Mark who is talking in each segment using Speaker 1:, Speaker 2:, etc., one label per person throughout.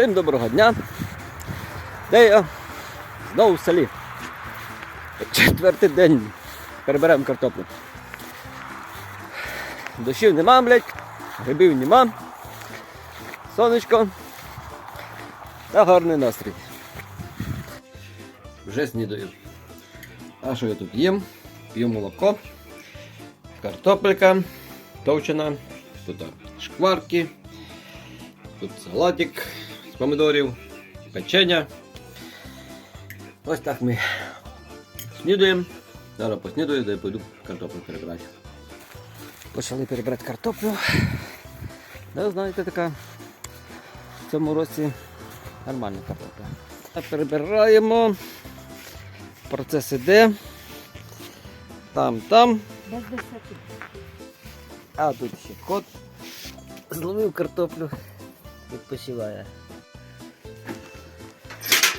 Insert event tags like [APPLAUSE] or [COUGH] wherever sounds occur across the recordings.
Speaker 1: Всім доброго дня. Де я знову в селі. Четвертий день переберемо картоплю. Дощів нема, блядь, грибів нема. Сонечко та гарний настрій. Вже снідаю. А що я тут їм? П'ю молоко, картопелька товчена, тут шкварки, тут салатик помидорів, печення. Ось так ми снідуємо. Зараз поснідаю, де пойду картоплю перебирати. Почали перебирати картоплю. Да, знаєте, така в цьому році нормальна картопля. Перебираємо. Процес іде. Там, там. А тут ще кот зловив картоплю, відпочиває.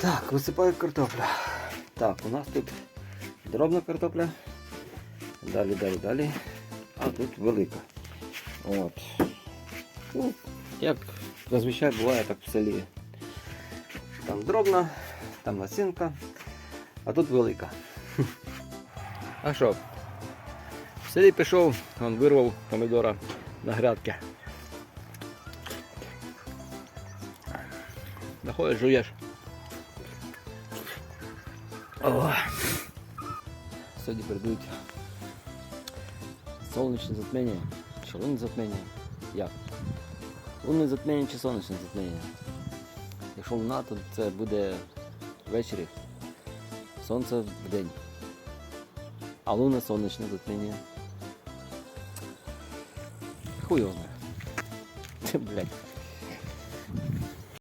Speaker 1: Так, висипаю картоплю. Так, у нас тут дробна картопля. Далі, далі, далі. А тут велика. От. Ну, як зазвичай буває так в селі. Там дробна, там насінка, а тут велика. [LAUGHS] А що? В селі пішов, он вирвав помідора на грядки. Заходиш, жуєш. Сьогодні передають сонячне затміння, чи лунне затміння. Як? Лунне затміння чи сонячне затміння? Якщо луна, то це буде ввечері. Сонце в день. А луна сонячне затміння. Хуй його знає. [LAUGHS] Блять.